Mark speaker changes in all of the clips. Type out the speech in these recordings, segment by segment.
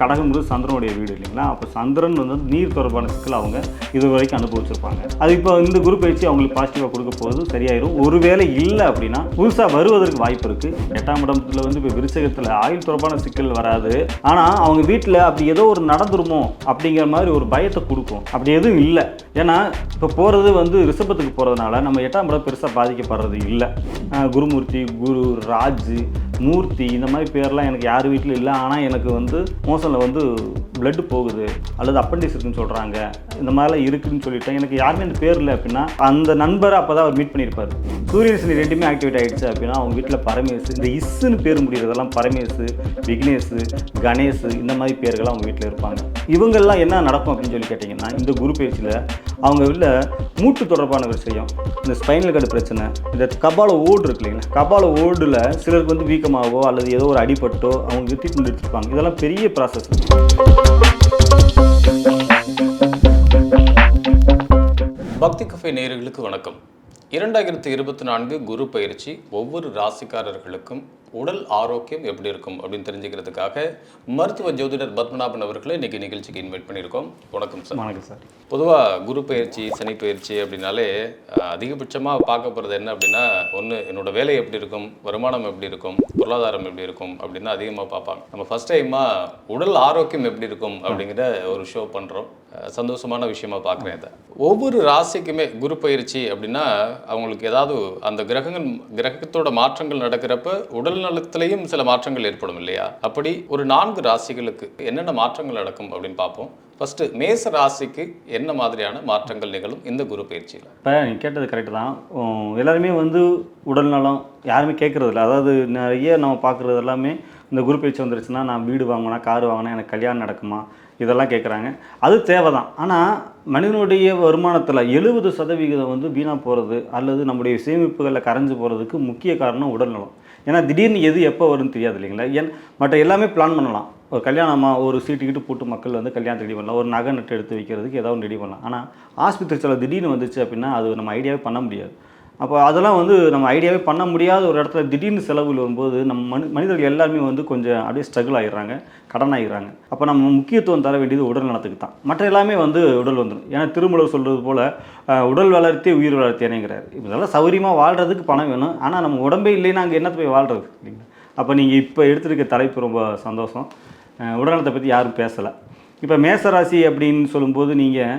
Speaker 1: கடகம்ன்றது சந்திரனுடைய வீடு இல்லைங்களா? அப்போ சந்திரன் வந்து நீர் தொடர்பான சிக்கல் அவங்க இது வரைக்கும் அனுபவிச்சிருப்பாங்க. அது இப்போ இந்த குரு பயிற்சி அவங்களுக்கு பாசிட்டிவாக கொடுக்க போகிறது சரியாயிரும். ஒருவேளை இல்லை அப்படின்னா புதுசாக வருவதற்கு வாய்ப்பு இருக்குது எட்டாம் இடத்துல வந்து இப்போ விருச்சகத்தில் ஆயுள் தொடர்பான சிக்கல் வராது. ஆனால் அவங்க வீட்டில் அப்படி ஏதோ ஒரு நடந்துருமோ அப்படிங்கிற மாதிரி ஒரு பயத்தை கொடுக்கும். அப்படி எதுவும் இல்லை. ஏன்னா இப்போ போகிறது வந்து ரிஷபத்துக்கு போகிறதுனால நம்ம எட்டாம் இடம் பெருசாக பாதிக்கப்படுறது இல்லை. குருமூர்த்தி குரு ராஜ் மூர்த்தி இந்த மாதிரி பேர்லாம் எனக்கு யார் வீட்டிலும் இல்லை. ஆனால் எனக்கு வந்து மோசனில் வந்து blood போகுது. அல்லது அப்பண்டிஸ் இருக்குன்னு சொல்கிறாங்க இந்த மாதிரிலாம் இருக்குதுன்னு சொல்லிட்டேன். எனக்கு யாருமே இந்த பேர் இல்லை அப்படின்னா அந்த நண்பரை அப்போ தான் அவர் மீட் பண்ணியிருப்பார் சூரியன் ரெண்டுமே ஆக்டிவேட் ஆகிடுச்சு அப்படின்னா அவங்க வீட்டில் பரமேசு இந்த இஸ்ஸுன்னு பேர் முடிகிறதெல்லாம் பரமேசு விக்னேஷ் கணேஷ் இந்த மாதிரி பேர்கள்லாம் அவங்க வீட்டில் இருப்பாங்க. இவங்கெல்லாம் என்ன நடக்கும் அப்படின்னு சொல்லி கேட்டிங்கன்னா இந்த குரு பேச்சில் அவங்க உள்ள மூட்டு தொடர்பான விஷயம். இந்த ஸ்பைனல் கார்டு பிரச்சனை இந்த கபால ஓடு இருக்கு இல்லைங்களா? கபால ஓடில் சிலருக்கு வந்து வீக்கமாகவோ அல்லது ஏதோ ஒரு அடிபட்டோ அவங்க ட்ரீட்மெண்ட் எடுத்துருப்பாங்க. இதெல்லாம் பெரிய ப்ராசஸ்
Speaker 2: பக்தி கஃபே நேர்களுக்கு வணக்கம். இரண்டாயிரத்தி இருபத்தி நான்கு குரு பயிற்சி ஒவ்வொரு ராசிக்காரர்களுக்கும் உடல் ஆரோக்கியம் எப்படி இருக்கும் அப்படின்னு தெரிஞ்சுக்கிறதுக்காக மருத்துவ ஜோதிடர் பத்மநாபன் அவர்களை இன்னைக்கு நிகழ்ச்சிக்கு இன்வைட் பண்ணியிருக்கோம். வணக்கம் சார்.
Speaker 1: வணக்கம் சார்.
Speaker 2: பொதுவாக குரு பயிற்சி சனி பயிற்சி அப்படின்னாலே அதிகபட்சமாக பார்க்க போகிறது என்ன அப்படின்னா ஒன்று என்னோட வேலை எப்படி இருக்கும் வருமானம் எப்படி இருக்கும் பொருளாதாரம் எப்படி இருக்கும் அப்படின்னு அதிகமாக பார்ப்பாங்க. நம்ம ஃபர்ஸ்ட் டைமாக உடல் ஆரோக்கியம் எப்படி இருக்கும் அப்படிங்கிற ஒரு ஷோ பண்ணுறோம் சந்தோஷமான விஷயமா பார்க்குறேன் இதை. ஒவ்வொரு ராசிக்குமே குரு பயிற்சி அப்படின்னா அவங்களுக்கு ஏதாவது அந்த கிரகங்கள் கிரகத்தோட மாற்றங்கள் நடக்கிறப்ப உடல் நலத்திலையும் சில மாற்றங்கள் ஏற்படும் இல்லையா? அப்படி ஒரு நான்கு ராசிகளுக்கு என்னென்ன மாற்றங்கள் நடக்கும் அப்படின்னு பார்ப்போம். ஃபர்ஸ்ட் மேச ராசிக்கு என்ன மாதிரியான மாற்றங்கள் நிகழும் இந்த குரு பயிற்சியில்?
Speaker 1: இப்போ நீங்கள் கேட்டது கரெக்டு தான். எல்லாருமே வந்து உடல் நலம் யாருமே கேட்குறதில்ல இல்லை. அதாவது நிறைய நம்ம பார்க்குறது எல்லாமே இந்த குரு பயிற்சி வந்துருச்சுன்னா நான் வீடு வாங்கினா கார் வாங்கினா எனக்கு கல்யாணம் நடக்குமா? இதெல்லாம் கேட்குறாங்க அது தேவை தான் ஆனால் மனிதனுடைய வருமானத்தில் எழுபது சதவிகிதம் வந்து வீணாக போகிறது அல்லது நம்முடைய சேமிப்புகளில் கரைஞ்சு போகிறதுக்கு முக்கிய காரணம் உடல்நலம் ஏன்னா திடீர்னு எது எப்போ வரும்னு தெரியாது இல்லைங்களா? ஏன் மற்ற எல்லாமே பிளான் பண்ணலாம். ஒரு கல்யாணமாக ஒரு சீட்டு கிட்டு போட்டு மக்கள் வந்து கல்யாணம் ரெடி பண்ணலாம். ஒரு நகை நட்டு எடுத்து வைக்கிறதுக்கு ஏதாவது ரெடி பண்ணலாம். ஆனால் ஆஸ்பத்திரி செலவு திடீர்னு வந்துச்சு அப்படின்னா அது நம்ம ஐடியாவே பண்ண முடியாது. அப்போ அதெல்லாம் வந்து நம்ம ஐடியாவே பண்ண முடியாத ஒரு இடத்துல திடீர்னு செலவில் வரும்போது நம்ம மனு மனிதர்கள் எல்லாருமே வந்து கொஞ்சம் அப்படியே ஸ்ட்ரகிள் ஆகிடுறாங்க கடன் ஆகிடுறாங்க அப்போ நம்ம முக்கியத்துவம் தர வேண்டியது உடல் நலத்துக்கு தான். மற்ற எல்லாமே வந்து உடல் வந்துடும் ஏன்னா திருமூலர் சொல்கிறது போல் உடல் வளர்த்தே உயிர் வளர்த்தேனேங்கிறார். இதெல்லாம் சௌகரியமாக வாழ்கிறதுக்கு பணம் வேணும். ஆனால் நம்ம உடம்பே இல்லைன்னா அங்கே என்னத்தை போய் வாழ்கிறது இல்லைங்களா? அப்போ நீங்கள் இப்போ எடுத்துருக்க தலைப்பு ரொம்ப சந்தோஷம். உடல்நலத்தை பற்றி யாரும் பேசலை. இப்போ மேசராசி அப்படின்னு சொல்லும்போது நீங்கள்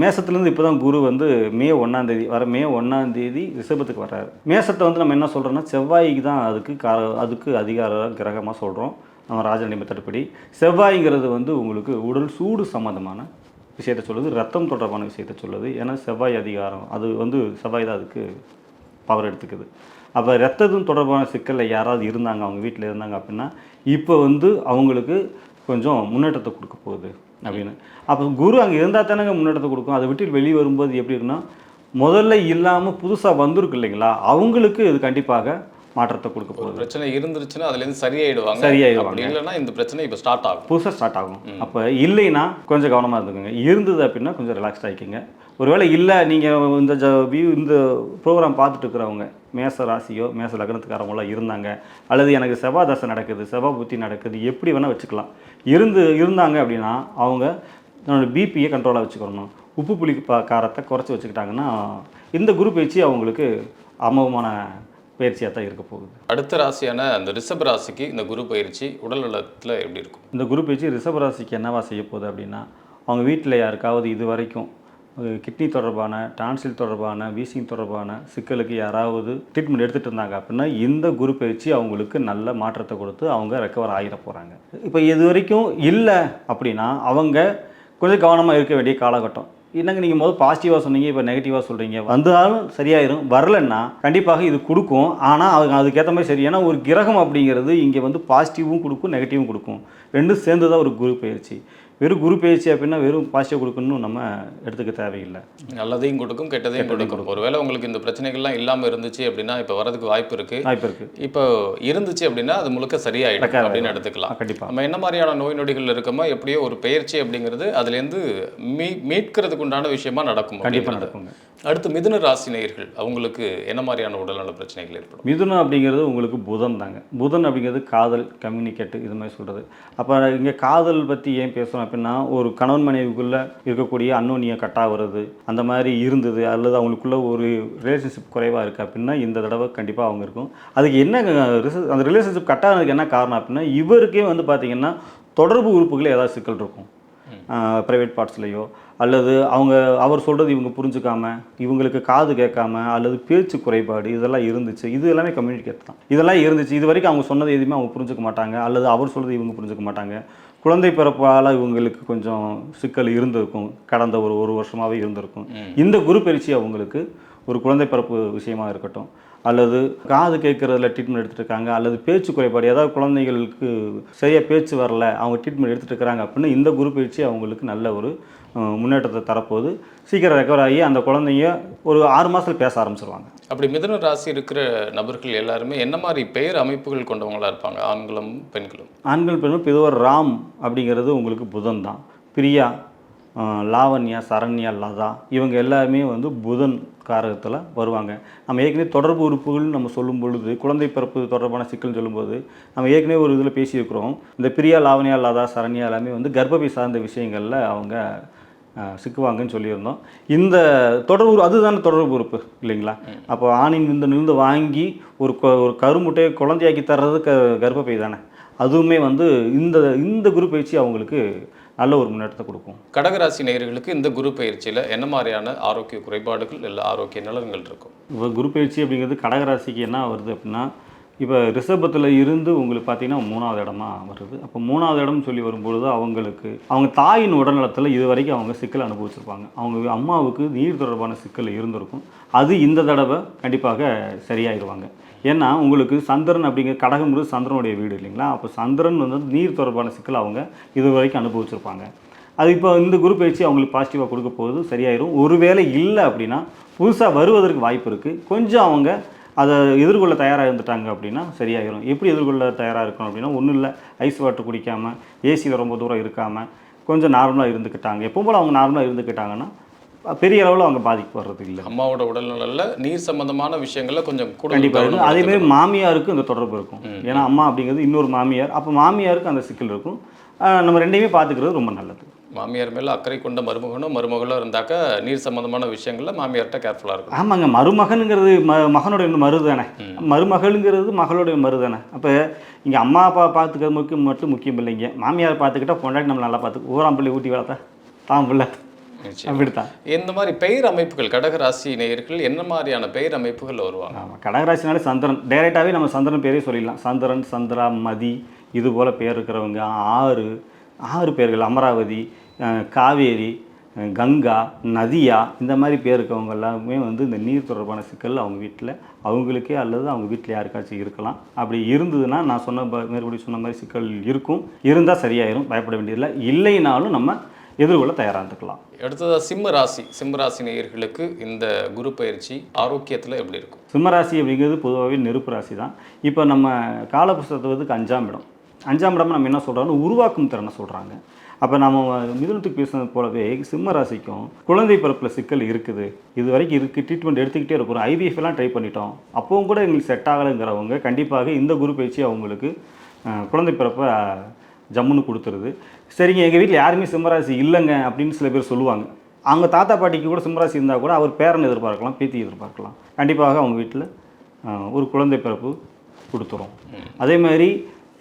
Speaker 1: மேசத்துலேருந்து இப்போ தான் குரு வந்து மே ஒன்றாந்தேதி வர மே ஒன்றாந்தேதி ரிஷபத்துக்கு வர்றாரு. மேசத்தை வந்து நம்ம என்ன சொல்கிறோன்னா செவ்வாய்க்கு தான் அதுக்கு கா அதுக்கு அதிகார கிரகமாக சொல்கிறோம் நம்ம ராஜநிலை மெத்தட்படி செவ்வாய்ங்கிறது வந்து உங்களுக்கு உடல் சூடு சம்மந்தமான விஷயத்தை சொல்லுது ரத்தம் தொடர்பான விஷயத்தை சொல்லுது. ஏன்னா செவ்வாய் அதிகாரம் அது வந்து செவ்வாய் தான் அதுக்கு பவர் எடுத்துக்குது. அப்போ ரத்தத்தும் தொடர்பான சிக்கலில் யாராவது இருந்தாங்க அவங்க வீட்டில் இருந்தாங்க அப்படின்னா இப்போ வந்து அவங்களுக்கு கொஞ்சம் முன்னேற்றத்தை கொடுக்க போகுது. அப்படின்னு. அப்போ குரு அங்கே இருந்தால் தானங்க முன்னேற்றத்தை கொடுக்கும். அதை விட்டு வெளியே வரும்போது எப்படி இருக்குன்னா முதல்ல இல்லாமல் புதுசாக வந்திருக்கு இல்லைங்களா? அவங்களுக்கு இது கண்டிப்பாக மாற்றத்தை கொடுக்க போகுது.
Speaker 2: பிரச்சனை இருந்துருச்சுன்னா அதுல இருந்து சரியாயிடுவாங்க.
Speaker 1: சரியாயிடுவாங்க.
Speaker 2: இல்லைன்னா இந்த பிரச்சனை இப்போ ஸ்டார்ட் ஆகும்.
Speaker 1: புதுசாக ஸ்டார்ட் ஆகும். அப்போ இல்லைன்னா கொஞ்சம் கவனமாக இருந்துக்கோங்க. இருந்தது அப்படின்னா கொஞ்சம் ரிலாக்ஸ்ட் ஆகிக்கிங்க ஒருவேளை இல்லை நீங்கள் இந்த ஜ வியூ இந்த ப்ரோக்ராம் பார்த்துட்டு இருக்கிறவங்க மேச ராசியோ மேச லக்னத்துக்காரவங்களாம் இருந்தாங்க. அல்லது எனக்கு செவ்வாய் தசை நடக்குது செவ்வாய் புத்தி நடக்குது எப்படி வேணால் வச்சுக்கலாம். இருந்து இருந்தாங்க அப்படின்னா அவங்க தன்னோட பிபியை கண்ட்ரோலாக வச்சுக்கணும். உப்பு புளி காரத்தை குறைச்சி வச்சுக்கிட்டாங்கன்னா இந்த குரு பயிற்சி அவங்களுக்கு அமோகமான பயிற்சியாக தான் இருக்க போகுது.
Speaker 2: அடுத்த ராசியான அந்த ரிஷப ராசிக்கு இந்த குரு பயிற்சி உடல் நலத்துல எப்படி இருக்கும்?
Speaker 1: இந்த குரு பேச்சு ரிஷபராசிக்கு என்னவா செய்ய போகுது அப்படின்னா அவங்க வீட்டில் யாருக்காவது இது வரைக்கும் கிட்னி தொடர்பான டான்சில் தொடர்பான வீசிங் தொடர்பான சிக்கலுக்கு யாராவது ட்ரீட்மெண்ட் எடுத்துகிட்டு இருந்தாங்க அப்படின்னா இந்த குரு பயிற்சி அவங்களுக்கு நல்ல மாற்றத்தை கொடுத்து அவங்க ரெக்கவர் ஆகிட போகிறாங்க இப்போ இது வரைக்கும் இல்லை அப்படின்னா அவங்க கொஞ்சம் கவனமாக இருக்க வேண்டிய காலகட்டம். என்னங்க நீங்கள் முதல் பாசிட்டிவாக சொன்னீங்க இப்போ நெகட்டிவாக சொல்கிறீங்க வந்தாலும் சரியாயிரும். வரலன்னா கண்டிப்பாக இது கொடுக்கும். ஆனால் அவங்க அதுக்கேற்ற மாதிரி சரி. ஏன்னா ஒரு கிரகம் அப்படிங்கிறது இங்கே வந்து பாசிட்டிவும் கொடுக்கும் நெகட்டிவும் கொடுக்கும். ரெண்டும் சேர்ந்து தான் ஒரு குரு பயிற்சி. வெறும் குரு பயிற்சி அப்படின்னா வெறும் பாசிட்டிவ் கொடுக்கணும்னு நம்ம எடுத்துக்க தேவையில்லை.
Speaker 2: நல்லதையும் கொடுக்கும் கெட்டதையும் கொடுக்கும். ஒருவேளை உங்களுக்கு இந்த பிரச்சனைகள்லாம் இல்லாம இருந்துச்சு அப்படின்னா இப்போ வரதுக்கு வாய்ப்பு இருக்கு.
Speaker 1: வாய்ப்பு இருக்குது
Speaker 2: இப்போ இருந்துச்சு அப்படின்னா அது முழுக்க சரியாயிடும் அப்படின்னு எடுத்துக்கலாம்.
Speaker 1: கண்டிப்பாக
Speaker 2: நம்ம என்ன மாதிரியான நோய் நொடிகள் இருக்கமோ எப்படியோ ஒரு பயிற்சி அப்படிங்கிறது அதுலேருந்து மீ மீட்கிறதுக்கு உண்டான விஷயமா நடக்கும்
Speaker 1: கண்டிப்பாக. நடக்குங்க.
Speaker 2: அடுத்து மிதுன ராசி நேயர்கள் அவங்களுக்கு என்ன மாதிரியான உடல்நல பிரச்சனைகள் ஏற்படும்?
Speaker 1: மிதுனம் அப்படிங்கிறது உங்களுக்கு புதன் தாங்க. புதன் அப்படிங்கிறது காதல் கம்யூனிகேட் இது மாதிரி சொல்கிறது அப்போ இங்கே காதல் பற்றி ஏன் பேசுகிறோம் அப்படின்னா ஒரு கணவன் மனைவிக்குள்ளே இருக்கக்கூடிய அன்னோனிய கட்டாகிறது அந்த மாதிரி இருந்தது. அல்லது அவங்களுக்குள்ள ஒரு ரிலேஷன்ஷிப் குறைவாக இருக்குது அப்படின்னா இந்த தடவை கண்டிப்பாக அவங்க இருக்கும். அதுக்கு என்ன அந்த ரிலேஷன்ஷிப் கட்டாகிறதுக்கு என்ன காரணம் அப்படின்னா இவருக்கே வந்து பார்த்திங்கன்னா தொடர்பு உறுப்புகள் ஏதாவது சிக்கல் இருக்கும். ப்ரைவேட் பார்ட்ஸ்லேயோ அல்லது அவங்க அவர் சொல்கிறது இவங்க புரிஞ்சுக்காம இவங்களுக்கு காது கேட்காம அல்லது பேச்சு குறைபாடு இதெல்லாம் இருந்துச்சு. இது எல்லாமே கம்யூனிகேட் தான். இதெல்லாம் இருந்துச்சு. இது வரைக்கும் அவங்க சொன்னது எதுவுமே அவங்க புரிஞ்சுக்க மாட்டாங்க. அல்லது அவர் சொல்கிறது இவங்க புரிஞ்சுக்க மாட்டாங்க. குழந்தை பிறப்பால் இவங்களுக்கு கொஞ்சம் சிக்கல் இருந்திருக்கும். கடந்த ஒரு ஒரு வருஷமாகவே இருந்திருக்கும். இந்த குரு பயிற்சி அவங்களுக்கு ஒரு குழந்தை பிறப்பு விஷயமா இருக்கட்டும். அல்லது காது கேட்குறதுல ட்ரீட்மெண்ட் இருக்காங்க அல்லது பேச்சு குறைபாடு ஏதாவது குழந்தைகளுக்கு சரியாக பேச்சு வரல அவங்க ட்ரீட்மெண்ட் எடுத்துட்டு இருக்காங்க அப்படின்னு இந்த குரு பயிற்சி அவங்களுக்கு நல்ல ஒரு முன்னேற்றத்தை தரப்போகுது. சீக்கிரம் ரெக்கவர் ஆகி அந்த குழந்தைங்க ஒரு ஆறு மாதத்தில் பேச ஆரம்பிச்சிருவாங்க.
Speaker 2: அப்படி மிதுன ராசி இருக்கிற நபர்கள் எல்லாருமே என்ன மாதிரி பெயர் அமைப்புகள் கொண்டவங்களா இருப்பாங்க? ஆண்களும் பெண்களும்.
Speaker 1: ஆண்கள் பெண்கள் பொதுவாக ராம் அப்படிங்கிறது உங்களுக்கு புதன் தான். பிரியா லாவண்யா சரண்யா லதா இவங்க எல்லாருமே வந்து புதன் காரகத்தில் வருவாங்க. நம்ம ஏற்கனவே தொடர்பு உறுப்புகள் நம்ம சொல்லும் பொழுது குழந்தை பிறப்பு தொடர்பான சிக்கல்னு சொல்லும்போது நம்ம ஏற்கனவே ஒரு இதில் பேசியிருக்கிறோம். இந்த பிரியா லாவண்யா லதா சரண்யா எல்லாமே வந்து கர்ப்பப்பை சார்ந்த விஷயங்களில் அவங்க சிக்குவாங்கன்னு சொல்லியிருந்தோம். இந்த தொடர்பு அதுதானே தொடர்பு உறுப்பு இல்லைங்களா? அப்போ ஆணின் விந்தனிலிருந்து வாங்கி ஒரு கொ- ஒரு கருமுட்டையை குழந்தையாக்கி தர்றது க கர்ப்பப்பை தானே. அதுவுமே வந்து இந்த இந்த குரு பயிற்சி அவங்களுக்கு நல்ல ஒரு முன்னேற்றத்தை கொடுக்கும்.
Speaker 2: கடகராசி நேயர்களுக்கு இந்த குரு பயிற்சியில என்ன மாதிரியான ஆரோக்கிய குறைபாடுகள் இல்லை ஆரோக்கிய நலன்கள் இருக்கும்
Speaker 1: இப்போ குரு பயிற்சி அப்படிங்கிறது கடகராசிக்கு என்ன வருது அப்படின்னா இப்போ ரிஷபத்தில் இருந்து உங்களுக்கு பார்த்தீங்கன்னா மூணாவது இடமா வருது. அப்போ மூணாவது இடம்னு சொல்லி வரும்பொழுது அவங்களுக்கு அவங்க தாயின் உடல்நலத்தில் இது வரைக்கும் அவங்க சிக்கல் அனுபவிச்சிருப்பாங்க. அவங்க அம்மாவுக்கு நீர் தொடர்பான சிக்கல் இருந்திருக்கும். அது இந்த தடவை கண்டிப்பாக சரியாயிடுவாங்க ஏன்னா உங்களுக்கு சந்திரன் அப்படிங்கிற கடகம்ன்றது சந்திரனுடைய வீடு இல்லைங்களா? அப்போ சந்திரன் வந்து நீர் தொடர்பான சிக்கல் அவங்க இது வரைக்கும் அனுபவிச்சிருப்பாங்க. அது இப்போ இந்த குரு பயிற்சி அவங்களுக்கு பாசிட்டிவாக கொடுக்க போகுது சரியாயிரும். ஒருவேளை இல்லை அப்படின்னா புதுசாக வருவதற்கு வாய்ப்பு இருக்குது கொஞ்சம் அவங்க அதை எதிர்கொள்ள தயாராக இருந்துட்டாங்க அப்படின்னா சரியாயிரும். எப்படி எதிர்கொள்ள தயாராக இருக்கணும் அப்படின்னா ஒன்றும் இல்லை. ஐஸ் வாட்டர் குடிக்காமல் ஏசியில் ரொம்ப தூரம் இருக்காமல் கொஞ்சம் நார்மலாக இருந்துக்கிட்டாங்க. எப்போ போல் அவங்க நார்மலாக இருந்துக்கிட்டாங்கன்னா பெரிய அளவில் அவங்க பாதிக்கப்படுறது இல்லை.
Speaker 2: அம்மாவோட உடல்நலன்ல நீர் சம்பந்தமான விஷயங்கள்ல கொஞ்சம் கூட
Speaker 1: கண்டிப்பாக இருக்கும் அதேமாதிரி மாமியாருக்கும் இந்த தொடர்பு இருக்கும். ஏன்னா அம்மா அப்படிங்கிறது இன்னொரு மாமியார். அப்போ மாமியாருக்கு அந்த சிக்கல் இருக்கும். நம்ம ரெண்டையுமே பார்த்துக்கிறது ரொம்ப நல்லது.
Speaker 2: மாமியார் மேல அக்கறை கொண்ட மருமகனும் மருமகளும் இருந்தாக்க நீர் சம்பந்தமான விஷயங்கள்ல மாமியார்கிட்ட கேர்ஃபுல்லா இருக்கும்
Speaker 1: ஆமாங்க. மருமகனுங்கிறது ம மகனுடைய மரு தானே. மருமகள்ங்கிறது மகளுடைய மரு தானே. அப்போ இங்கே அம்மா அப்பா பார்த்துக்கிறது முக்கியம் மட்டும் முக்கியம் இல்லைங்க. மாமியார் பார்த்துக்கிட்டா பொண்டாட்டி நம்ம நல்லா பார்த்து ஊராம் பிள்ளை ஊட்டி வளர்த்தா தான் பிள்ளை. அப்படித்தான்.
Speaker 2: இந்த மாதிரி பெயர் அமைப்புகள் கடகராசி நேயர்கள் என்ன மாதிரியான பெயர் அமைப்புகள் வருவாங்க?
Speaker 1: ஆமாம் கடகராசினாலே சந்திரன். டைரெக்டாகவே நம்ம சந்திரன் பேரே சொல்லிடலாம். சந்திரன் சந்திரா மதி இது போல் பேர் இருக்கிறவங்க ஆறு ஆறு பேர்கள் அமராவதி காவேரி கங்கா நதியா இந்த மாதிரி பேர் இருக்கவங்க எல்லாமே வந்து இந்த நீர் தொடர்பான சிக்கல் அவங்க வீட்டில் அவங்களுக்கே அல்லது அவங்க வீட்டில் யாருக்காச்சும் இருக்கலாம். அப்படி இருந்ததுன்னா நான் சொன்ன ப- மேற்படி சொன்ன மாதிரி சிக்கல் இருக்கும். இருந்தால் சரியாயிரும் பயப்பட வேண்டியதில்லை. இல்லைனாலும் நம்ம எதிர்கொள்ள தயாராக இருந்துக்கலாம்.
Speaker 2: அடுத்ததா சிம்ம ராசி. சிம்ம ராசி நேயர்களுக்கு இந்த குரு பயிற்சி ஆரோக்கியத்துல எப்படி இருக்கும்?
Speaker 1: சிம்மராசி அப்படிங்கிறது பொதுவாகவே நெருப்பு ராசி தான் இப்போ நம்ம காலபுஸ்தகத்துக்கு அஞ்சாம் இடம். அஞ்சாம் இடம் நம்ம என்ன சொல்கிறோம்னா உருவாக்கும் திறனை சொல்கிறாங்க அப்போ நம்ம மிதுனத்துக்கு பேசுனது போலவே சிம்ம ராசிக்கும் குழந்தை பிறப்பில் சிக்கல் இருக்குது. இது வரைக்கும் இருக்குது ட்ரீட்மெண்ட் எடுத்துக்கிட்டே இருக்கிறோம் எல்லாம் ட்ரை பண்ணிட்டோம். அப்பவும் கூட எங்களுக்கு செட் ஆகலைங்கிறவங்க கண்டிப்பாக இந்த குரு பயிற்சி அவங்களுக்கு குழந்தை பிறப்பை ஜம்முன்னு கொடுத்துருது. சரிங்க எங்கள் வீட்டில் யாருமே சிம்மராசி இல்லைங்க அப்படின்னு சில பேர் சொல்லுவாங்க. அவங்க தாத்தா பாட்டிக்கு கூட சிம்மராசி இருந்தால் கூட அவர் பேரன் எதிர்பார்க்கலாம் பேத்தி எதிர்பார்க்கலாம். கண்டிப்பாக அவங்க வீட்டில் ஒரு குழந்தை பிறப்பு கொடுத்துரும். அதே மாதிரி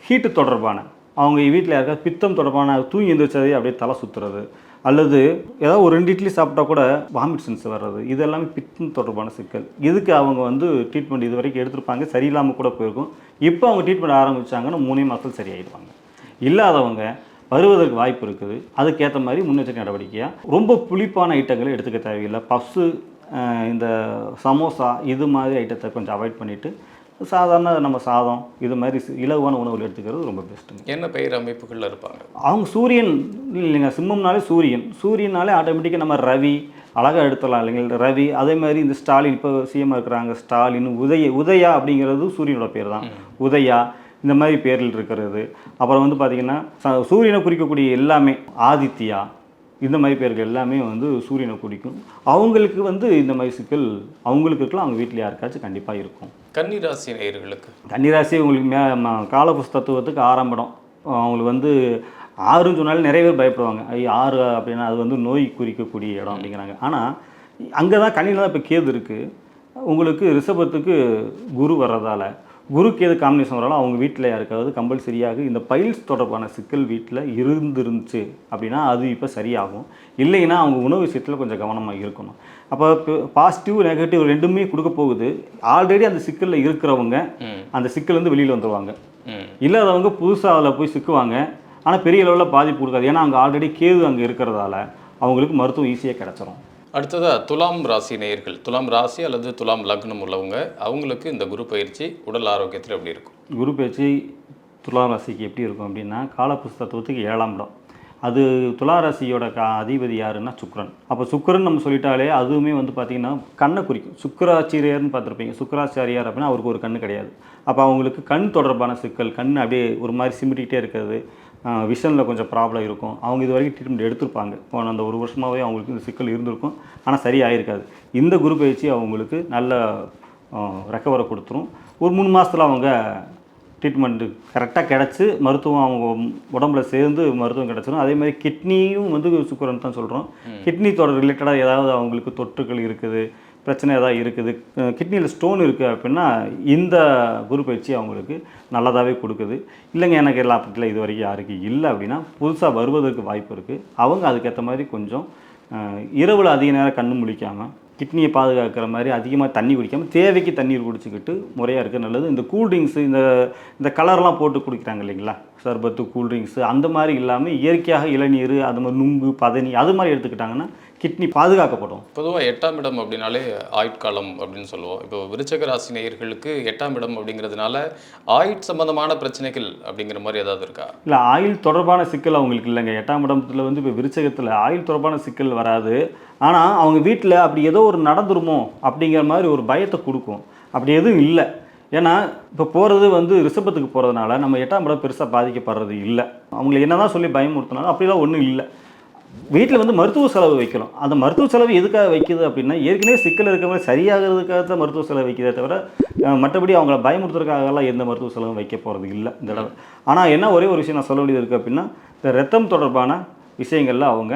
Speaker 1: ஹீட்டு தொடர்பான அவங்க வீட்டில் யாருக்காவது பித்தம் தொடர்பான தூங்கி எந்திரிச்சதே அப்படியே தலை சுற்றுறது அல்லது ஏதாவது ஒரு ரெண்டு இட்லி சாப்பிட்டா கூட வாமிட் சென்ஸ் வர்றது. இது எல்லாமே பித்தம் தொடர்பான சிக்கல். இதுக்கு அவங்க வந்து ட்ரீட்மெண்ட் இது வரைக்கும் எடுத்திருப்பாங்க. சரியில்லாமல் கூட போயிருக்கும். இப்போ அவங்க ட்ரீட்மெண்ட் ஆரம்பிச்சாங்கன்னா மூணே மாதத்தில் சரியாயிடுவாங்க. இல்லாதவங்க வருவதற்கு வாய்ப்பு இருக்குது. அதுக்கேற்ற மாதிரி முன்னெச்சரிக்கை நடவடிக்கையாக ரொம்ப புளிப்பான ஐட்டங்களை எடுத்துக்க தேவையில்லை. பப்ஸு இந்த சமோசா இது மாதிரி ஐட்டத்தை கொஞ்சம் அவாய்ட் பண்ணிவிட்டு சாதாரண நம்ம சாதம் இது மாதிரி இலகுவான உணவுகள் எடுத்துக்கிறது ரொம்ப பெஸ்ட்டுங்க
Speaker 2: என்ன பெயர் அமைப்புகள்ல இருப்பாங்க?
Speaker 1: அவங்க சூரியன் இல்லைங்க சிம்மம்னாலே சூரியன். சூரியனாலே ஆட்டோமேட்டிக்காக நம்ம ரவி அழகாக எடுத்துடலாம் இல்லைங்க ரவி. அதே மாதிரி இந்த ஸ்டாலின் இப்போ சிஎம் இருக்கிறாங்க ஸ்டாலின் உதய உதயா அப்படிங்கிறது சூரியனோட பேர் தான். உதயா இந்த மாதிரி பேரில் இருக்கிறது. அப்புறம் வந்து பார்த்திங்கன்னா சூரியனை குறிக்கக்கூடிய எல்லாமே ஆதித்யா இந்த மாதிரி பேர்கள் எல்லாமே வந்து சூரியனை குறிக்கும். அவங்களுக்கு வந்து இந்த மாதிரி சிக்கல் அவங்களுக்கு இருக்கலாம் அவங்க வீட்டில் யாருக்காச்சும் கண்டிப்பாக இருக்கும்.
Speaker 2: கன்னிராசி நேயர்களுக்கு.
Speaker 1: கன்னிராசி உங்களுக்கு மே காலபுஷ தத்துவத்துக்கு ஆறாம் இடம். அவங்களுக்கு வந்து ஆறுன்னு சொன்னாலும் நிறைய பேர் பயப்படுவாங்க. ஐயோ ஆறு அப்படின்னா அது வந்து நோய் குறிக்கக்கூடிய இடம் அப்படிங்கிறாங்க. ஆனால் அங்கே தான் கண்ணியில் தான் இப்போ கேது இருக்குது உங்களுக்கு ரிஷபத்துக்கு குரு வர்றதால குரு கேது காம்பினேஷன் வரலாம் அவங்க வீட்டில் யாருக்காவது கம்பல்சரியாக இந்த பைல்ஸ் தொடர்பான சிக்கல் வீட்டில் இருந்துருந்துச்சு அப்படின்னா அது இப்போ சரியாகும். இல்லைன்னா அவங்க உணவு விஷயத்தில் கொஞ்சம் கவனமாக இருக்கணும். அப்போ பாசிட்டிவ் நெகட்டிவ் ரெண்டுமே கொடுக்க போகுது. ஆல்ரெடி அந்த சிக்கலில் இருக்கிறவங்க அந்த சிக்கல்லேருந்து வெளியில் வந்துடுவாங்க இல்லாதவங்க புதுசாக அதில் போய் சிக்குவாங்க. ஆனால் பெரிய அளவில் பாதிப்பு கொடுக்காது. ஏன்னா அங்கே ஆல்ரெடி கேது அங்கே இருக்கிறதால அவங்களுக்கு மருத்துவம் ஈஸியாக கிடச்சிரும்.
Speaker 2: அடுத்ததாக துலாம் ராசி நேயர்கள். துலாம் ராசி அல்லது துலாம் லக்னம் உள்ளவங்க அவங்களுக்கு இந்த குரு பயிற்சி உடல் ஆரோக்கியத்தில் எப்படி இருக்கும்?
Speaker 1: குரு பயிற்சி துலா ராசிக்கு எப்படி இருக்கும் அப்படின்னா கால புஸ்தத்துவத்துக்கு ஏழாம் இடம். அது துலா ராசியோட கா அதிபதி யாருன்னா சுக்ரன் அப்போ சுக்கிரன் நம்ம சொல்லிட்டாலே அதுவுமே வந்து பார்த்திங்கன்னா கண்ணை குறிக்கும். சுக்கராச்சாரியர்னு பார்த்துருப்பீங்க சுக்கராச்சாரியார் அப்படின்னா அவருக்கு ஒரு கண்ணு கிடையாது. அப்போ அவங்களுக்கு கண் தொடர்பான சிக்கல் கண் அப்படியே ஒரு மாதிரி சிமிட்டிக்கிட்டே இருக்கிறது. விஷனில் கொஞ்சம் ப்ராப்ளம் இருக்கும். அவங்க இது வரைக்கும் ட்ரீட்மெண்ட் எடுத்திருப்பாங்க. போன அந்த ஒரு வருஷமாகவே அவங்களுக்கு இந்த சிக்கல் இருந்திருக்கும். ஆனால் சரியாயிருக்காது இந்த குரு பயிற்சி அவங்களுக்கு நல்ல ரெக்கவரை கொடுத்துரும். ஒரு மூணு மாதத்தில் அவங்க ட்ரீட்மெண்ட்டு கரெக்டாக கிடச்சி மருத்துவம் அவங்க உடம்புல சேர்ந்து மருத்துவம் கிடச்சிரும். அதே மாதிரி கிட்னியும் வந்து சுக்கரன் தான் சொல்கிறோம் கிட்னி தொடர் ரிலேட்டடாக ஏதாவது அவங்களுக்கு தொற்றுகள் இருக்குது. பிரச்சனை ஏதாவது இருக்குது கிட்னியில் ஸ்டோன் இருக்குது அப்படின்னா இந்த குரு பயிற்சி அவங்களுக்கு நல்லதாகவே கொடுக்குது. இல்லைங்க எனக்கு எல்லா பற்றில இது வரைக்கும் யாருக்கு இல்லை அப்படின்னா புதுசாக வருவதற்கு வாய்ப்பு இருக்குது அவங்க அதுக்கேற்ற மாதிரி கொஞ்சம் இரவில் அதிக நேரம் கண்ணு முழிக்காமல் கிட்னியை பாதுகாக்கிற மாதிரி அதிகமாக தண்ணி குடிக்காமல் தேவைக்கு தண்ணீர் குடிச்சிக்கிட்டு முறையாக இருக்க நல்லது. இந்த கூல்ட்ரிங்க்ஸு இந்த இந்த கலர்லாம் போட்டு குடிக்கிறாங்க இல்லைங்களா? சர்பத்து கூல்ட்ரிங்க்ஸு அந்த மாதிரி இல்லாமல் இயற்கையாக இளநீர் அது மாதிரி நுங்கு பதனி அது மாதிரி எடுத்துக்கிட்டாங்கன்னா கிட்னி பாதுகாக்கப்படும்.
Speaker 2: பொதுவாக எட்டாம் இடம் அப்படின்னாலே ஆயுட்காலம் அப்படின்னு சொல்லுவோம். இப்போ விருச்சக ராசி நேயர்களுக்கு எட்டாம் இடம் அப்படிங்கிறதுனால ஆயுட் சம்பந்தமான பிரச்சனைகள் அப்படிங்கிற மாதிரி ஏதாவது இருக்கா?
Speaker 1: இல்லை ஆயில் தொடர்பான சிக்கல் அவங்களுக்கு இல்லைங்க. எட்டாம் இடத்துல வந்து இப்போ விருச்சகத்தில் ஆயில் தொடர்பான சிக்கல் வராது. ஆனால் அவங்க வீட்டில் அப்படி ஏதோ ஒரு நடந்துருமோ அப்படிங்கிற மாதிரி ஒரு பயத்தை கொடுக்கும். அப்படி எதுவும் இல்லை. ஏன்னா இப்போ போகிறது வந்து ரிஷபத்துக்கு போகிறதுனால நம்ம எட்டாம் இடம் பெருசாக பாதிக்கப்படுறது இல்லை. அவங்களை என்னதான் சொல்லி பயமுறுத்தினாலும் அப்படிலாம் ஒன்றும் இல்லை. வீட்டில் வந்து மருத்துவ செலவு வைக்கிறோம் அந்த மருத்துவ செலவு எதுக்காக வைக்கிது அப்படின்னா ஏற்கனவே சிக்கல் இருக்கிறவங்க மாதிரி சரியாகிறதுக்காக தான் மருத்துவ செலவு வைக்கிறதே தவிர மற்றபடி அவங்கள பயமுறுத்துறதுக்காகலாம் எந்த மருத்துவ செலவும் வைக்க போகிறது இல்லை இந்த தடவை. ஆனால் என்ன ஒரே ஒரு விஷயம் நான் சொல்ல வேண்டியது இருக்குது அப்படின்னா இந்த ரத்தம் தொடர்பான விஷயங்களில் அவங்க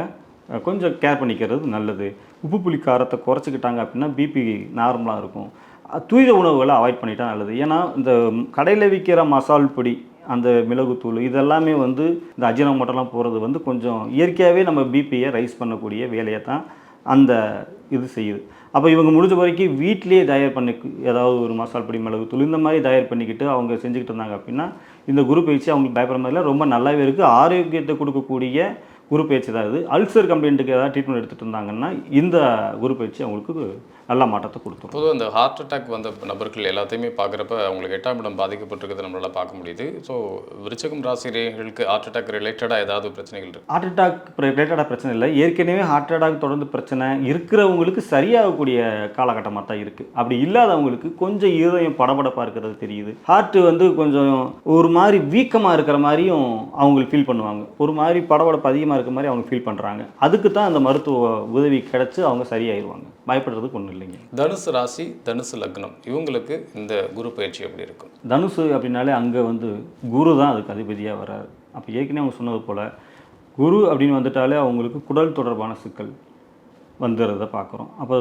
Speaker 1: கொஞ்சம் கேர் பண்ணிக்கிறது நல்லது. உப்பு புளி காரத்தை குறைச்சிக்கிட்டாங்க அப்படின்னா பிபி நார்மலாக இருக்கும். துரித உணவுகளை அவாய்ட் பண்ணிட்டா நல்லது. ஏன்னா இந்த கடையில் விற்கிற மசால் பொடி அந்த மிளகுத்தூள் இதெல்லாமே வந்து இந்த அஜினமோட்டெல்லாம் போகிறது வந்து கொஞ்சம் இயற்கையாகவே நம்ம பிபியை ரைஸ் பண்ணக்கூடிய வேலையை தான் அந்த இது செய்யுது. அப்போ இவங்க முடிஞ்ச வரைக்கும் வீட்லேயே தயார் பண்ணி ஏதாவது ஒரு மசால் பொடி மிளகுத்தூள் இந்த மாதிரி தயார் பண்ணிக்கிட்டு அவங்க செஞ்சுக்கிட்டு இருந்தாங்க அப்படின்னா இந்த குரு பயிற்சி அவங்களுக்கு பயப்படுற மாதிரிலாம் ரொம்ப நல்லாவே இருக்குது ஆரோக்கியத்தை கொடுக்கக்கூடிய குரு பயிற்சி தான் இது. அல்சர் கம்ப்ளைண்ட்டுக்கு ஏதாவது ட்ரீட்மெண்ட் எடுத்துகிட்டு இருந்தாங்கன்னா இந்த குரு பயிற்சி அவங்களுக்கு நல்ல மாற்றத்தை கொடுத்துரும்.
Speaker 2: பொதுவாக இந்த ஹார்ட் அட்டாக் வந்த நபர்கள் எல்லாத்தையுமே பார்க்குறப்ப அவங்களுக்கு எட்டாம் இடம் பாதிக்கப்பட்டிருக்கிறது நம்மளால பார்க்க முடியுது. ஸோ விருச்சகம் ராசிரியர்களுக்கு ஹார்ட் அட்டாக் ரிலேட்டடாக ஏதாவது பிரச்சனைகள் இருக்கு?
Speaker 1: ஹார்ட் அட்டாக் ரிலேட்டடாக பிரச்சனை இல்லை. ஏற்கனவே ஹார்ட் அட்டாக் தொடர்ந்து பிரச்சனை. இருக்கிறவங்களுக்கு சரியாகக்கூடிய காலகட்டமாக தான் இருக்குது அப்படி இல்லாதவங்களுக்கு கொஞ்சம் இருதயம் படபடப்பாக இருக்கிறது தெரியுது. ஹார்ட் வந்து கொஞ்சம் ஒரு மாதிரி வீக்கமாக இருக்கிற மாதிரியும் அவங்களுக்கு ஃபீல் பண்ணுவாங்க. ஒரு மாதிரி படபடப்பு அதிகமாக இருக்கிற மாதிரி அவங்க ஃபீல் பண்ணுறாங்க அதுக்கு தான் அந்த மருத்துவ உதவி கிடச்சி அவங்க சரியாயிருவாங்க. பயப்படுறதுக்கு ஒன்றும் இல்லைங்க.
Speaker 2: தனுசு ராசி தனுசு லக்னம். இவங்களுக்கு இந்த குரு பயிற்சி எப்படி இருக்கும்?
Speaker 1: தனுசு அப்படின்னாலே அங்கே வந்து குரு தான் அதுக்கு அதிபதியாக வராரு அப்போ ஏற்கனவே அவங்க சொன்னது போல் குரு அப்படின்னு வந்துட்டாலே அவங்களுக்கு குடல் தொடர்பான சிக்கல் வந்துடுறத பார்க்குறோம். அப்போ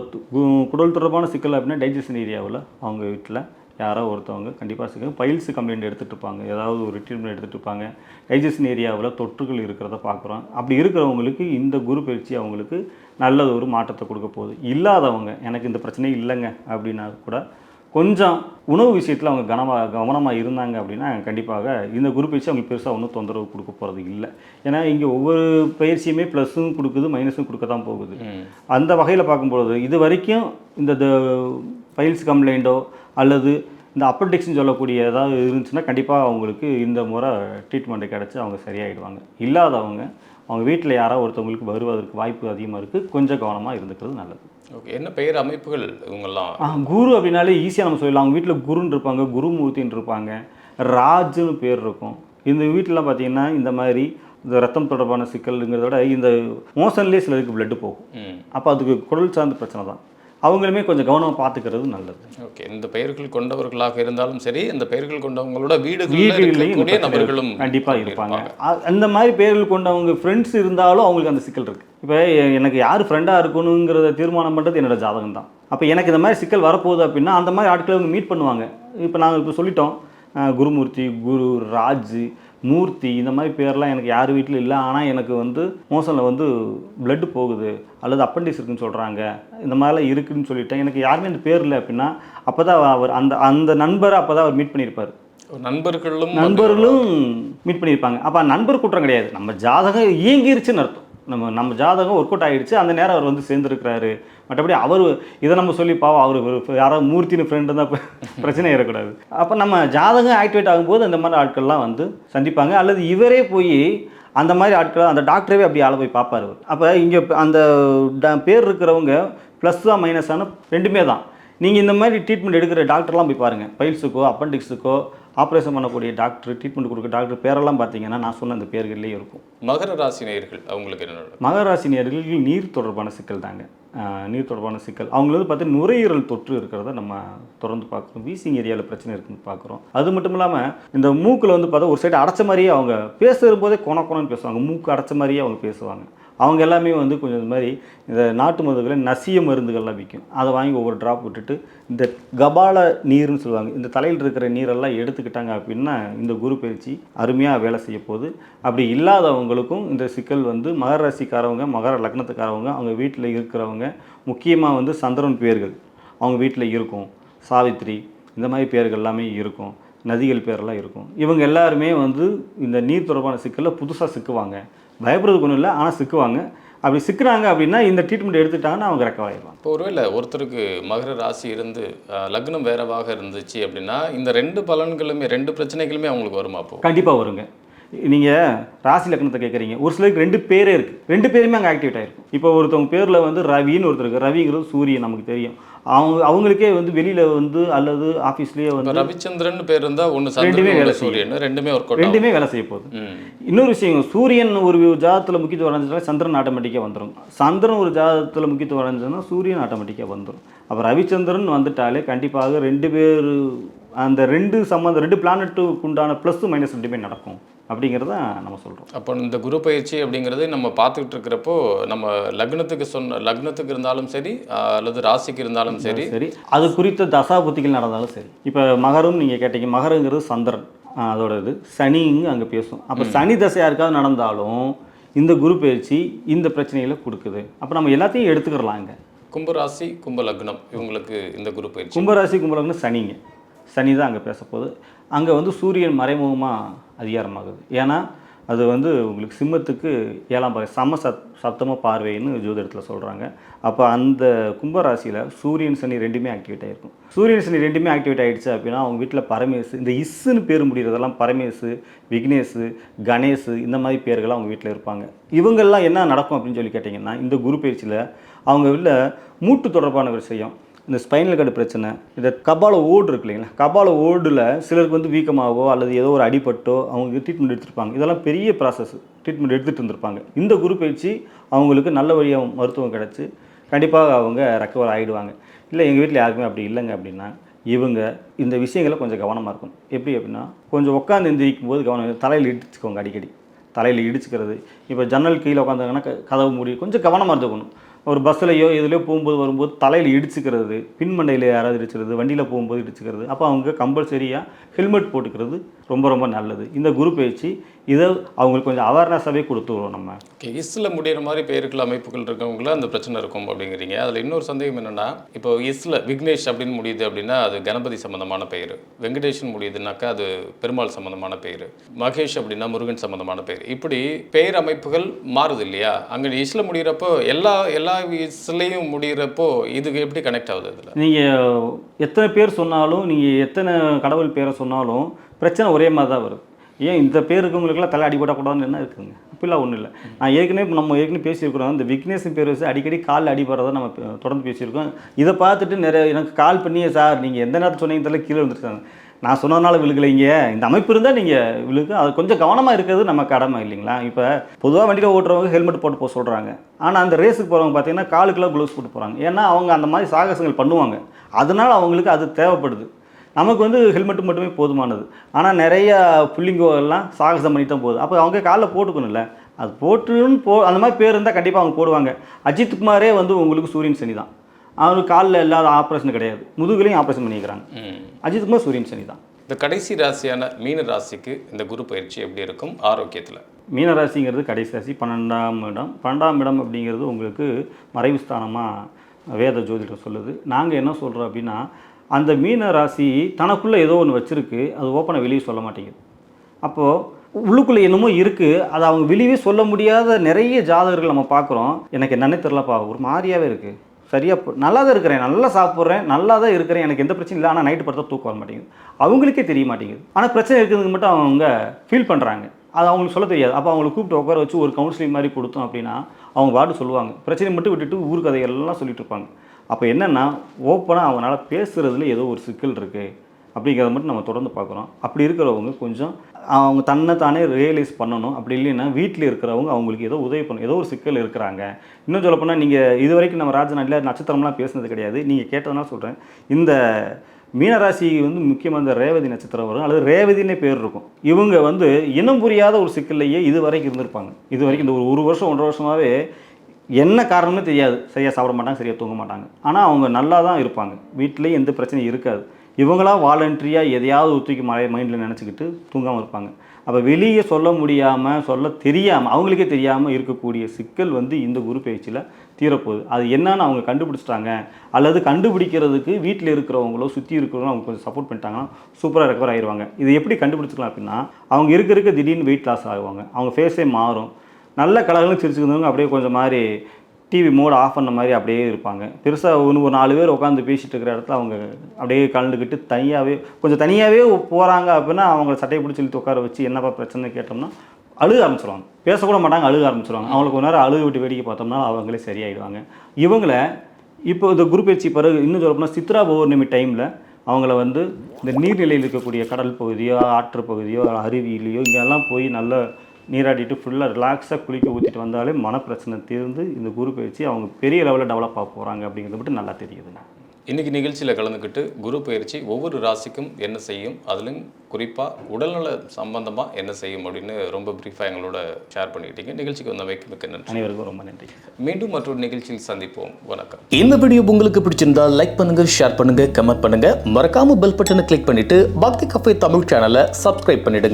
Speaker 1: குடல் தொடர்பான சிக்கல் அப்படின்னா டைஜஷன் ஏரியாவில் அவங்க வீட்டில் யாரோ ஒருத்தவங்க கண்டிப்பாக சிக்கல் பைல்ஸ் கம்ப்ளைண்ட் எடுத்துகிட்டு இருப்பாங்க ஏதாவது ஒரு ட்ரீட்மெண்ட் எடுத்துகிட்டு இருப்பாங்க டைஜஷன் ஏரியாவில் தொற்றுகள் இருக்கிறத பார்க்குறோம் அப்படி இருக்கிறவங்களுக்கு இந்த குரு பயிற்சி அவங்களுக்கு நல்ல ஒரு மாற்றத்தை கொடுக்க போகுது. இல்லாதவங்க எனக்கு இந்த பிரச்சனை இல்லைங்க அப்படின்னா கூட கொஞ்சம் உணவு விஷயத்தில் அவங்க கனமாக கவனமாக இருந்தாங்க அப்படின்னா கண்டிப்பாக இந்த குரு பயிற்சி அவங்களுக்கு பெருசாக ஒன்றும் தொந்தரவு கொடுக்க போகிறது இல்லை. ஏன்னா இங்கே ஒவ்வொரு பயிற்சியுமே ப்ளஸ்ஸும் கொடுக்குது மைனஸும் கொடுக்க தான் போகுது. அந்த வகையில் பார்க்கும்பொழுது இது வரைக்கும் இந்த பைல்ஸ் கம்ப்ளைண்ட்டோ அல்லது இந்த அப்பண்டிக்ஸ்னு சொல்லக்கூடிய ஏதாவது இருந்துச்சுன்னா கண்டிப்பாக அவங்களுக்கு இந்த முறை ட்ரீட்மெண்ட் கிடச்சி அவங்க சரியாயிடுவாங்க. இல்லாதவங்க அவங்க வீட்டில் யாராவது ஒருத்தவங்களுக்கு வருவதற்கு வாய்ப்பு அதிகமாக இருக்குது கொஞ்சம் கவனமாக இருந்துக்கிறது நல்லது.
Speaker 2: ஓகே என்ன பெயர் அமைப்புகள் இவங்கெல்லாம்?
Speaker 1: ஆ குரு அப்படின்னாலே ஈஸியாக நம்ம சொல்லலாம். அவங்க வீட்டில் குருன்னு இருப்பாங்க குருமூர்த்தின்னு இருப்பாங்க ராஜுன்னு பேர் இருக்கும். இந்த வீட்டிலலாம் பார்த்தீங்கன்னா இந்த மாதிரி இந்த ரத்தம் தொடர்பான சிக்கல்ங்கிறத விட இந்த மோஷன்லேயே சிலருக்கு blood போகும். அப்போ அதுக்கு குடல் சார்ந்த பிரச்சனை தான். அவங்களுமே கொஞ்சம் கவனமாக பார்த்துக்கிறது நல்லது.
Speaker 2: ஓகே இந்த பெயர்கள் கொண்டவர்களாக இருந்தாலும் சரி இந்த பெயர்கள் கொண்டவங்களோட வீடுகளில்
Speaker 1: வீடுகள்லையும்
Speaker 2: இருக்கக்கூடிய
Speaker 1: இந்த பிரச்சனை
Speaker 2: நபர்களும்
Speaker 1: கண்டிப்பாக இருப்பாங்க. அந்த மாதிரி பேர்கள் கொண்டவங்க ஃப்ரெண்ட்ஸ் இருந்தாலும் அவங்களுக்கு அந்த சிக்கல் இருக்குது இப்போ எனக்கு யார் ஃப்ரெண்டாக இருக்கணுங்கிறத தீர்மானம் பண்ணுறது என்னோட ஜாதகம் தான். அப்போ எனக்கு இந்த மாதிரி சிக்கல் வரப்போகுது அப்படின்னா அந்த மாதிரி ஆட்களை அவங்க மீட் பண்ணுவாங்க. இப்போ நாங்கள் இப்போ சொல்லிட்டோம் குருமூர்த்தி குரு ராஜ் மூர்த்தி இந்த மாதிரி பேர்லாம் எனக்கு யார் வீட்டில் இல்லை. ஆனால் எனக்கு வந்து மோசனில் வந்து blood போகுது. அல்லது அப்பண்டிஸ் இருக்குன்னு சொல்கிறாங்க இந்த மாதிரிலாம் இருக்குன்னு சொல்லிட்டேன். எனக்கு யாருமே இந்த பேர் இல்லை அப்படின்னா அப்போ தான் அவர் அந்த அந்த நண்பரை அப்போ தான் அவர் மீட் பண்ணியிருப்பார்.
Speaker 2: நண்பர்களும்
Speaker 1: நண்பர்களும் மீட் பண்ணியிருப்பாங்க. அப்போ நண்பர் குற்றம் கிடையாது. நம்ம ஜாதகம் இயங்கிருச்சுன்னு அர்த்தம். நம்ம நம்ம ஜாதகம் ஒர்க் அவுட் ஆகிடுச்சு அந்த நேரம் அவர் வந்து சேர்ந்துருக்கிறாரு. மற்றபடி அவர் இதை நம்ம சொல்லி பாவம் அவர் யாராவது மூர்த்தின்னு ஃப்ரெண்டு தான் பிரச்சனை ஏறக்கூடாது. அப்போ நம்ம ஜாதகம் ஆக்டிவேட் ஆகும்போது அந்த மாதிரி ஆட்கள்லாம் வந்து சந்திப்பாங்க. அல்லது இவரே போய் அந்த மாதிரி ஆட்களை அந்த டாக்டரே அப்படி ஆள போய் பார்ப்பாரு அப்போ இங்கே அந்த ட- பேர் இருக்கிறவங்க ப்ளஸ் தான் மைனஸான ரெண்டுமே தான். நீங்கள் இந்த மாதிரி ட்ரீட்மெண்ட் எடுக்கிற டாக்டர்லாம் போய் பாருங்கள் பைல்ஸுக்கோ அப்பண்டிக்ஸுக்கோ ஆப்ரேஷன் பண்ணக்கூடிய டாக்டர் ட்ரீட்மெண்ட் கொடுக்குற டாக்டர் பேரெல்லாம் பார்த்தீங்கன்னா நான் சொன்ன அந்த பேர்கள்லேயே இருக்கும்.
Speaker 2: மகர ராசி நேயர்கள் அவங்களுக்கு என்ன நடக்கும்?
Speaker 1: மகராசினியர்கள் நீர் தொடர்பான சிக்கல் தாங்க. நீர் தொடர்பான சிக்கல். அவங்களுக்கு பார்த்தீங்கன்னா நுரையீரல் தொற்று இருக்கிறத நம்ம தொடர்ந்து பார்க்குறோம். வீசிங் ஏரியாவில் பிரச்சனை இருக்குன்னு பார்க்குறோம். அது மட்டும் இல்லாமல் இந்த மூக்கில் வந்து பார்த்தா ஒரு சைடு அடைச்ச மாதிரியே அவங்க பேசுகிற போதே கொண கொணன்னு பேசுவாங்க. மூக்கு அடைச்ச மாதிரியே அவங்க பேசுவாங்க. அவங்க எல்லாமே வந்து கொஞ்சம் இந்த மாதிரி இந்த நாட்டு மருந்துகளை நசிய மருந்துகள்லாம் விற்கும். அதை வாங்கி ஒவ்வொரு ட்ராப் விட்டுட்டு இந்த கபால நீர்னு சொல்லுவாங்க. இந்த தலையில் இருக்கிற நீரெல்லாம் எடுத்துக்கிட்டாங்க அப்படின்னா இந்த குரு பயிற்சி அருமையாக வேலை செய்ய போகுது. அப்படி இல்லாதவங்களுக்கும் இந்த சிக்கல் வந்து மகர ராசிக்காரவங்க மகர லக்னத்துக்காரவங்க அவங்க வீட்டில் இருக்கிறவங்க முக்கியமாக வந்து சந்திரன் பேர்கள் அவங்க வீட்டில் இருக்கும். சாவித்ரி இந்த மாதிரி பேர்கள் எல்லாமே இருக்கும். நதிகள் பேரெல்லாம் இருக்கும். இவங்க எல்லாருமே வந்து இந்த நீர் தொடர்பான சிக்கலில் புதுசாக சிக்குவாங்க. பயப்படுறதுக்கு ஒன்றும் இல்லை ஆனால் சிக்குவாங்க. அப்படி சிக்குறாங்க அப்படின்னா இந்த ட்ரீட்மெண்ட் எடுத்துட்டாங்கன்னா அவங்க ரெக்கவர் ஆயிடுவாங்க
Speaker 2: இப்போ ஒருவேளை ஒருத்தருக்கு மகர ராசி இருந்து லக்னம் வேறவாக இருந்துச்சு அப்படின்னா இந்த ரெண்டு பலன்களுமே ரெண்டு பிரச்சனைகளுமே அவங்களுக்கு வருமா அப்போ?
Speaker 1: கண்டிப்பாக வருங்க. நீங்கள் ராசி லக்னத்தை கேட்குறீங்க ஒரு சிலருக்கு ரெண்டு பேரே இருக்குது ரெண்டு பேருமே அங்கே ஆக்டிவேட் ஆயிருக்கும். இப்போ ஒருத்தவங்க பேரில் வந்து ரவின்னு ஒருத்தர் இருக்கு ரவிங்கிறது சூரியன் நமக்கு தெரியும். அவங்க அவங்களுக்கே வந்து வெளியில் வந்து அல்லது ஆஃபீஸ்லேயே வந்து
Speaker 2: ரவிச்சந்திரன் பேர் இருந்தா ஒன்று
Speaker 1: ரெண்டுமே வேலை
Speaker 2: சூரியன். ரெண்டுமே ஒர்க்
Speaker 1: ரெண்டுமே வேலை செய்ய போகுது. இன்னொரு விஷயம் சூரியன் ஒரு ஜாதத்தில் முக்கியத்துவம் வரைஞ்சதுனா சந்திரன் ஆட்டோமேட்டிக்காக வந்துடும் சந்திரன் ஒரு ஜாதகத்தில் முக்கியத்துவம் வரைஞ்சதுன்னா சூரியன் ஆட்டோமேட்டிக்காக வந்துடும் அப்போ ரவிச்சந்திரன் வந்துட்டாலே கண்டிப்பாக ரெண்டு பேர் அந்த ரெண்டு சம்மந்தம் ரெண்டு பிளானட்டுக்கு உண்டான ப்ளஸ் மைனஸ் ரெண்டுமே நடக்கும். அப்படிங்கிறத நம்ம சொல்கிறோம்
Speaker 2: அப்போ இந்த குரு பயிற்சி அப்படிங்கிறது நம்ம பார்த்துக்கிட்டு இருக்கிறப்போ நம்ம லக்னத்துக்கு சொன்ன லக்னத்துக்கு இருந்தாலும் சரி அல்லது ராசிக்கு இருந்தாலும் சரி.
Speaker 1: சரி. அது குறித்த தசா புத்திகள் நடந்தாலும் சரி. இப்போ மகரம் நீங்கள் கேட்டீங்க மகரங்கிறது சந்திரன். அதோட இது. சனிங்க அங்கே பேசும். அப்போ சனி தசை யாருக்காவது நடந்தாலும் இந்த குரு பயிற்சி இந்த பிரச்சனைகளை கொடுக்குது. அப்போ நம்ம எல்லாத்தையும் எடுத்துக்கிறலாம் இங்க.
Speaker 2: கும்பராசி கும்ப லக்னம் இவங்களுக்கு இந்த குரு பயிற்சி.
Speaker 1: கும்பராசி கும்பலம்னு சனிங்க. சனி தான் அங்கே பேச போகுது அங்கே வந்து சூரியன் மறைமுகமாக அதிகாரமாகுது. ஏன்னா அது வந்து உங்களுக்கு சிம்மத்துக்கு ஏழாம் பார்வை சம சத் சப்தம பார்வைன்னு ஜோதிடத்தில் சொல்கிறாங்க அப்போ அந்த கும்பராசியில் சூரியன் சனி ரெண்டுமே ஆக்டிவேட் ஆகிருக்கும் சூரியன் சனி ரெண்டுமே ஆக்டிவேட் ஆகிடுச்சு அப்படின்னா அவங்க வீட்டில் பரமேசு இந்த இஸ்ஸுன்னு பேர் முடிகிறதெல்லாம் பரமேசு விக்னேஷு கணேஷு இந்த மாதிரி பேர்கள் அவங்க வீட்டில் இருப்பாங்க. இவங்கெல்லாம் என்ன நடக்கும் அப்படின்னு சொல்லி கேட்டிங்கன்னா இந்த குரு பயிற்சியில் அவங்க வீட்டில் மூட்டு தொடர்பான விஷயம் இந்த ஸ்பைனல் கார்டு பிரச்சனை இந்த கபால ஓடு இருக்கு இல்லைங்களா? கபால ஓடில் சிலருக்கு வந்து வீக்கமாகவோ அல்லது ஏதோ ஒரு அடிபட்டோ அவங்க ட்ரீட்மெண்ட் எடுத்திருப்பாங்க. இதெல்லாம் பெரிய ப்ராசஸ் ட்ரீட்மெண்ட் எடுத்துகிட்டு இருந்திருப்பாங்க. இந்த குரு பயிற்சி அவங்களுக்கு நல்ல வழியாக மருத்துவம் கிடச்சி கண்டிப்பாக அவங்க ரெக்கவர் ஆகிடுவாங்க இல்லை எங்கள் வீட்டில் யாருக்குமே அப்படி இல்லைங்க அப்படின்னா இவங்க இந்த விஷயங்களை கொஞ்சம் கவனமாக இருக்கும் எப்படி அப்படின்னா கொஞ்சம் உட்காந்து எந்திரிக்கும் போது கவனம் தலையில் இடிச்சுக்கோங்க அடிக்கடி. தலையில் இடிச்சுக்கிறது. இப்போ ஜன்னல் கீழே உட்காந்துங்கன்னா கதவு மூடி கொஞ்சம் கவனமாக இருந்துக்கணும். ஒரு பஸ்ஸிலையோ இதுலையோ போகும்போது வரும்போது தலையில் இடிச்சுக்கிறது பின்மண்டையில் யாராவது இடிச்சுக்கிறது வண்டியில் போகும்போது இடிச்சுக்கிறது. அப்போ அவங்க கம்பல்சரியாக ஹெல்மெட் போட்டுக்கிறது. ரொம்ப ரொம்ப நல்லது. இந்த குரு பயிற்சி இதை அவங்களுக்கு கொஞ்சம் அவேர்னஸாகவே கொடுத்துருவோம் நம்ம.
Speaker 2: இஸ்ல முடியிற மாதிரி பெயர்கள் அமைப்புகள் இருக்கவங்கள அந்த பிரச்சனை இருக்கும் அப்படிங்கிறீங்க. அதில் இன்னொரு சந்தேகம் என்னன்னா இப்போ இஸ்ல விக்னேஷ் அப்படின்னு முடியுது அப்படின்னா அது கணபதி சம்பந்தமான பெயர். வெங்கடேஷன் முடியுதுனாக்கா அது பெருமாள் சம்பந்தமான பெயர். மகேஷ் அப்படின்னா முருகன் சம்பந்தமான பெயர். இப்படி பெயர் அமைப்புகள் மாறுது இல்லையா? அங்கே இஸ்ல முடியிறப்போ எல்லா எல்லா இஸ்லையும் முடியிறப்போ இதுக்கு எப்படி கனெக்ட் ஆகுது இதில்?
Speaker 1: நீங்கள் எத்தனை பேர் சொன்னாலும் நீங்கள் எத்தனை கடவுள் பேரை சொன்னாலும் பிரச்சனை ஒரே மாதிரி தான் வரும் ஏன் இந்த பேர் இருக்கவங்களுக்குலாம் தலை அடிபடக்கூடாதுன்னு என்ன இருக்குங்க? அப்படிலாம் ஒன்றும் இல்லை. நான் ஏற்கனவே நம்ம ஏற்கனவே பேசியிருக்கிறோம். இந்த விக்னேஷ் பேர் வச்சு அடிக்கடி காலில் அடிபடுறதை நம்ம தொடர்ந்து பேசியிருக்கோம். இதை பார்த்துட்டு நிறைய எனக்கு கால் பண்ணியே சார் நீங்கள் எந்த நேரத்தில் சொன்னீங்க தெரியல கீழே வந்துருக்காங்க நான் சொன்னதுனால விழுகலைங்க. இந்த அமைப்பு இருந்தால் நீங்கள் விழுக்கு அது கொஞ்சம் கவனமாக இருக்கிறது நம்ம கடமை இல்லைங்களா? இப்போ பொதுவாக வண்டியில் ஓட்டுறவங்க ஹெல்மெட் போட்டு போக சொல்கிறாங்க ஆனால் அந்த ரேஸுக்கு போகிறவங்க பார்த்தீங்கன்னா காலுக்குலாம் க்ளவுஸ் போட்டு போகிறாங்க ஏன்னா அவங்க அந்த மாதிரி சாகசங்கள் பண்ணுவாங்க. அதனால் அவங்களுக்கு அது தேவைப்படுது. நமக்கு வந்து ஹெல்மெட் மட்டுமே போதுமானது. ஆனால் நிறைய புள்ளிங்கோ எல்லாம் சாகசம் பண்ணி தான் போகுது. அப்போ அவங்க காலில் போட்டுக்கணும்ல. அது போட்டுன்னு போ அந்த மாதிரி பேர் இருந்தால் கண்டிப்பாக அவங்க போடுவாங்க. அஜித் குமாரே வந்து உங்களுக்கு சூரியன் சனி தான். அவருக்கு காலில் இல்லாத ஆப்ரேஷன் கிடையாது. முதுகுலையும் ஆப்ரேஷன் பண்ணிக்கிறாங்க. அஜித் குமார் சூரியன் சனி தான்.
Speaker 2: இந்த கடைசி ராசியான மீன ராசிக்கு இந்த குரு பயிற்சி எப்படி இருக்கும்? ஆரோக்கியத்தில்.
Speaker 1: மீனராசிங்கிறது கடைசி ராசி பன்னெண்டாம் இடம். பன்னெண்டாம் இடம் அப்படிங்கிறது உங்களுக்கு மறைவு ஸ்தானமாக வேத ஜோதிடர் சொல்லுது. நாங்கள் என்ன சொல்கிறோம் அப்படின்னா அந்த மீன ராசி தனக்குள்ளே ஏதோ ஒன்று வச்சுருக்கு அது ஓப்பனாக வெளியே சொல்ல மாட்டேங்குது. அப்போது உள்ளுக்குள்ளே என்னமோ இருக்குது அதை அவங்க வெளியே சொல்ல முடியாத நிறைய ஜாதகர்கள் நம்ம பார்க்குறோம். எனக்கு என்னன்னே தெரிலப்பா ஒரு மாதிரியாகவே இருக்குது சரியாக நல்லா தான் இருக்கிறேன் நல்லா சாப்பிட்றேன் நல்லா தான் இருக்கிறேன் எனக்கு எந்த பிரச்சனையும் இல்லை ஆனால் நைட்டு படுத்தா தூக்கம் வர மாட்டேங்குது. அவங்களுக்கே தெரிய மாட்டேங்குது. ஆனால் பிரச்சனை இருக்குதுன்னு மட்டும் அவங்க ஃபீல் பண்ணுறாங்க அது அவங்களுக்கு சொல்ல தெரியாது. அப்போ அவங்களை கூப்பிட்டு உட்கார வச்சு ஒரு கவுன்சிலிங் மாதிரி கொடுத்தோம் அப்படின்னா அவங்க வார்டு சொல்லுவாங்க. பிரச்சனை மட்டும் விட்டுட்டு ஊர் கதையெல்லாம் சொல்லிட்டு இருப்பாங்க. அப்போ என்னென்னா ஓப்பனாக அவங்களால பேசுகிறதுல ஏதோ ஒரு சிக்கல் இருக்குது அப்படிங்கிறத மட்டும் நம்ம தொடர்ந்து பார்க்குறோம் அப்படி இருக்கிறவங்க கொஞ்சம் அவங்க தன்னை தானே ரியலைஸ் பண்ணணும். அப்படி இல்லைன்னா வீட்டில் இருக்கிறவங்க அவங்களுக்கு ஏதோ உதவி பண்ணணும். ஏதோ ஒரு சிக்கல் இருக்கிறாங்க. இன்னும் சொல்லப்போனால் நீங்கள் இது வரைக்கும் நம்ம ராஜநாட்டில் நட்சத்திரம்லாம் பேசுனது கிடையாது. நீங்கள் கேட்டதுனால சொல்கிறேன் இந்த மீனராசி வந்து முக்கியமாக இந்த ரேவதி நட்சத்திரம் வரும். அல்லது ரேவதினே பேர் இருக்கும். இவங்க வந்து இனம் புரியாத ஒரு சிக்கல்லையே இது வரைக்கும் இருந்திருப்பாங்க. இது வரைக்கும் இந்த ஒரு ஒரு வருஷம் ஒன்றரை வருஷமாகவே என்ன காரணம்னு தெரியாது. சரியாக சாப்பிட மாட்டாங்க சரியாக தூங்க மாட்டாங்க. ஆனால் அவங்க நல்லா தான் இருப்பாங்க. வீட்டிலேயே எந்த பிரச்சனையும் இருக்காது. இவங்களாம் வாலண்டரியாக எதையாவது ஒத்துக்கி மழை மைண்டில் நினச்சிக்கிட்டு தூங்காமல் இருப்பாங்க. அப்போ வெளியே சொல்ல முடியாமல் சொல்ல தெரியாமல் அவங்களுக்கே தெரியாமல் இருக்கக்கூடிய சிக்கல் வந்து இந்த குரு பயிற்சியில் தீரப்போகுது. அது என்னன்னு அவங்க கண்டுபிடிச்சிட்டாங்க. அல்லது கண்டுபிடிக்கிறதுக்கு வீட்டில் இருக்கிறவங்களோ சுற்றி இருக்கிறவங்களோ அவங்க கொஞ்சம் சப்போர்ட் பண்ணிட்டாங்கன்னா சூப்பராக ரெக்கவர் ஆயிடுவாங்க இது எப்படி கண்டுபிடிச்சிக்கலாம் அப்படின்னா அவங்க இருக்க இருக்க திடீர்னு வெயிட் லாஸ் ஆகுவாங்க. அவங்க ஃபேஸே மாறும். நல்ல கலகலும் சிரிச்சுக்கிறவங்க அப்படியே கொஞ்சம் மாதிரி டிவி மோட் ஆஃப் பண்ண மாதிரி அப்படியே இருப்பாங்க. பெருசாக ஒன்று ஒரு நாலு பேர் உட்காந்து பேசிகிட்டு இருக்கிற இடத்துல அவங்க அப்படியே கலந்துக்கிட்டு தனியாகவே கொஞ்சம் தனியாகவே போகிறாங்க அப்படின்னா அவங்க சட்டையை பிடிச்சி இழுத்து உட்கார வச்சு என்னப்பா பிரச்சனை கேட்டோம்னா அழுக ஆரம்பிச்சிருவாங்க. பேசக்கூட மாட்டாங்க அழுக ஆரம்பிச்சிருவாங்க. அவங்களுக்கு ஒரு நேரம் அழுக விட்டு வேடிக்கை பார்த்தோம்னா அவங்களே சரியாயிடுவாங்க. இவங்கள இப்போ இந்த குரு பயிற்சி பிறகு இன்னும் சொல்லப்போனால் சித்ரா பௌர்ணமி டைமில் அவங்கள வந்து இந்த நீர்நிலையில் இருக்கக்கூடிய கடல் பகுதியோ ஆற்று பகுதியோ அருவியிலையோ இங்கெல்லாம் போய் நல்ல நீராடிட்டு ஃபுல்லாக ரிலாக்ஸாக குளிக்க ஊற்றிட்டு வந்தாலே மனப்பிரச்சனை தீர்ந்து இந்த குரு பயிற்சி அவங்க பெரிய லெவலில் டெவலப் ஆக போகிறாங்க அப்படிங்கிறது மட்டும் நல்லா தெரியுதுங்க.
Speaker 2: இன்னைக்கு நிகழ்ச்சியில் கலந்துக்கிட்டு குரு பயிற்சி ஒவ்வொரு ராசிக்கும் என்ன செய்யும் அதிலும் குறிப்பாக உடல்நல சம்பந்தமாக என்ன செய்யும் அப்படின்னு ரொம்ப ப்ரீஃபாக எங்களோட ஷேர் பண்ணிக்கிட்டீங்க. நிகழ்ச்சிக்கு வந்தமைக்கு மிக்க நன்றி.
Speaker 1: அனைவருக்கும் ரொம்ப நன்றி.
Speaker 2: மீண்டும் மற்றொரு நிகழ்ச்சியில் சந்திப்போம். வணக்கம்.
Speaker 3: இந்த வீடியோ உங்களுக்கு பிடிச்சிருந்தா லைக் பண்ணுங்க ஷேர் பண்ணுங்க கமெண்ட் பண்ணுங்க. மறக்காம பெல் பட்டனை கிளிக் பண்ணிட்டு பக்தி கஃபே தமிழ் சேனலை சப்ஸ்கிரைப் பண்ணிடுங்க.